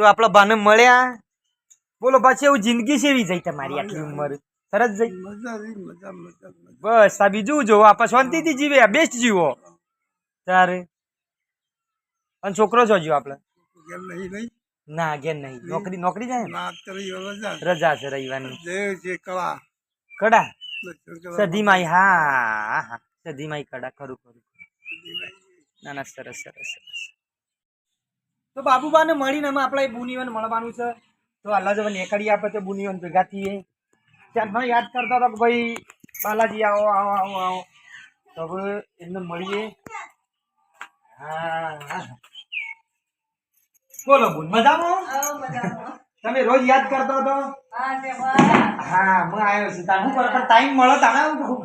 તો આપણા બાને મળ્યા. બોલો પાછી એવું જિંદગી સેવી જાય તમારી આટલી ઉંમર. સરસ જઈ બસ આ બીજું જોવો આપણે શાંતિથી જીવે બેસ્ટ જીવો. તારે? અને છોકરો છો જો આપણે? ના ઘેર નહીં. નોકરી નોકરી જાય રજા છે. રવિવારની. કળા. કડા સધીમાઈ હા હા સધીમાઈ કડા ખરું ખરું. ના ના સરસ સરસ સરસ. તો બાબુબાને મળીને અમે આપણે બુનીવન મળવાનું છે. તો અલ્લાહ જવા નીકળી આપે તો બુનીવન ભેગા થઈએ. ત્યાં યાદ કરતા હતા કે ભાઈ બાલાજી આવો આવો આવો આવો. તો હવે એમને મળીએ. હા. બોલો બોલ મજામાં? તમે રોજ યાદ કરતો હતો? હા હું આવ્યો છું. તારું પર પણ ટાઈમ મળો આવું કહું.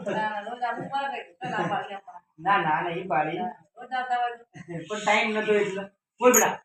ના ના. નહીં પાડી પણ ટાઈમ નતો એટલે. બોલ બેટા.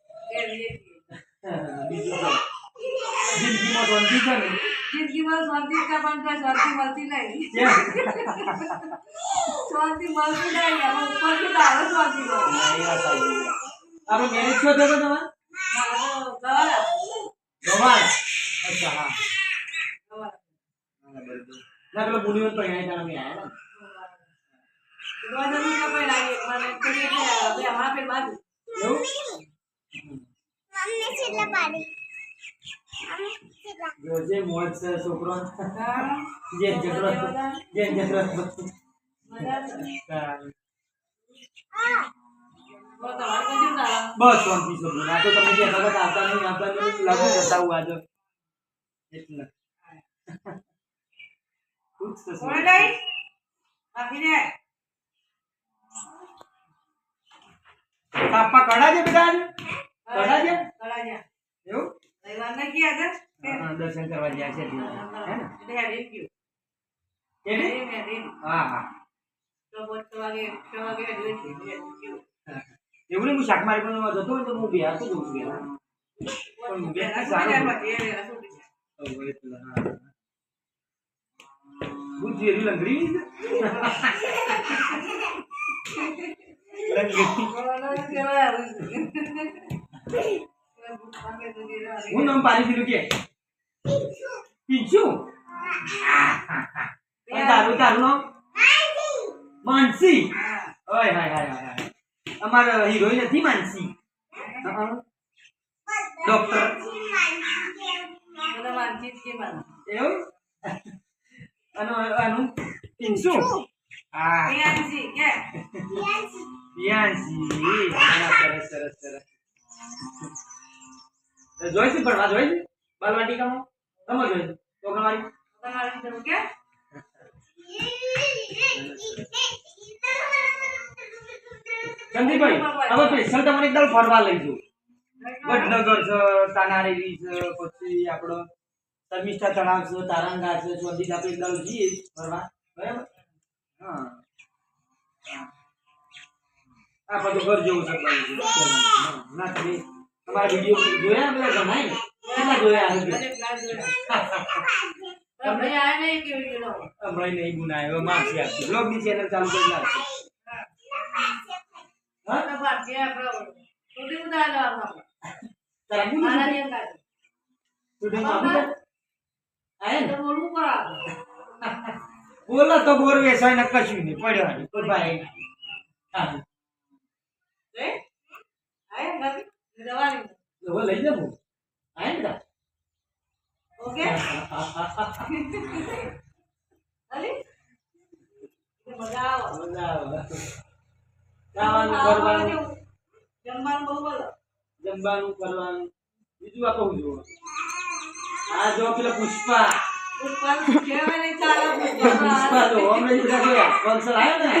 જિંદગીમાં શાંતિ છે ને જિંદગીમાં શાંતિ છે પણ કઈ શાંતિ મળતી નહીં કેમ? શાંતિ મળતી નહીં એમાં ઉપરથી તારો શાંતિ મળે ના, એ વાત સાચી છે. આપણે મેરેજ છો થયો તમારે મારો ગવારા ગવાણ અચ્છા હા ગવારા ના, બરાબર. ના પેલો બુનિવત પણ અહીંયા તારા મેં આયા ને. રોજ અમે કપાઈ લાગીએ મને કરીએ કે હવે અમારા પેટ બાજુ એવું પાડી. જોજે મોજ છે છોકરો. જે જકરો જે જકરો બસ શાંતિ છોકરો આ તો તમે જે વખત આવતા નહીં આવતા નહીં લાગુ કરતા હું આજે. એટલે. કાપા કડા છે બેટા આજે? કડા છે કળાજા એવું રવિવાર ને ગયા હતા હા, દર્શન કરવા ગયા છે એટલે. હે ને? એટલે હેડીને ગયું કેવી? હેડીને હેડીને હા હા તો પાંચ છ વાગે છ વાગે હેડીને ગયું એવું નહીં હું શાક મારી પણ જતો હોય તો હું બિહાર તો જઉં છું બિહાર. પણ બિહાર સારું હોય. હવે એટલે હા. હું? નામ પાડી દીધું કે? પીછું તારું તારું નામ? માનસી. ઓય હાય હાય હાય અમારો હિરોઈન નથી માનસી. ડોક્ટર એવું? અને આનું પીંછું હા સરસ સરસ સરસ. જોઈ છે ભણવા જોઈ છે બાલવાટિકામાં? તમે જોઈ છે છોકરાવાળી ચંદીભાઈ હવે સ્પેશિયલ તમારે એકદમ ફરવા લઈ જવું. વડનગર છે તાનારેલી છે પછી આપણો શર્મિષ્ઠા તળાવ છે તારંગા છે ચોથી આપણે એકદમ જઈએ ફરવા. બરાબર? હા. આ બધું ઘર જેવું છે બધું. ના તમે તમારા વિડીયો જોયા બધા ઘણા કેટલા જોયા હશે? હમણાં નહીં ગુના હવે માફી આપશે બ્લોગની ચેનલ ચાલુ કરી નાખશે હા તારા ગુનું સ્ટુડન્ટ આપી દે. આયા ને? બોલો તો બોર વેચાય ને કશું નહીં પડ્યો હાલી. કોઈ ભાઈ હા હવે લઈ જાઉં આયા ને બધા? ઓકે અલી મજા આવે મજા આવે. ખાવાનું કરવાનું જમવાનું બહુ બોલો જમવાનું કરવાનું બીજું આ કહું જોવો આ જો પેલા પુષ્પા પુષ્પા કહેવાય નહીં ચાલે પુષ્પા તો પુષ્પા હમણાં જ બધા જોયા કોન્સર્ટ આવ્યો ને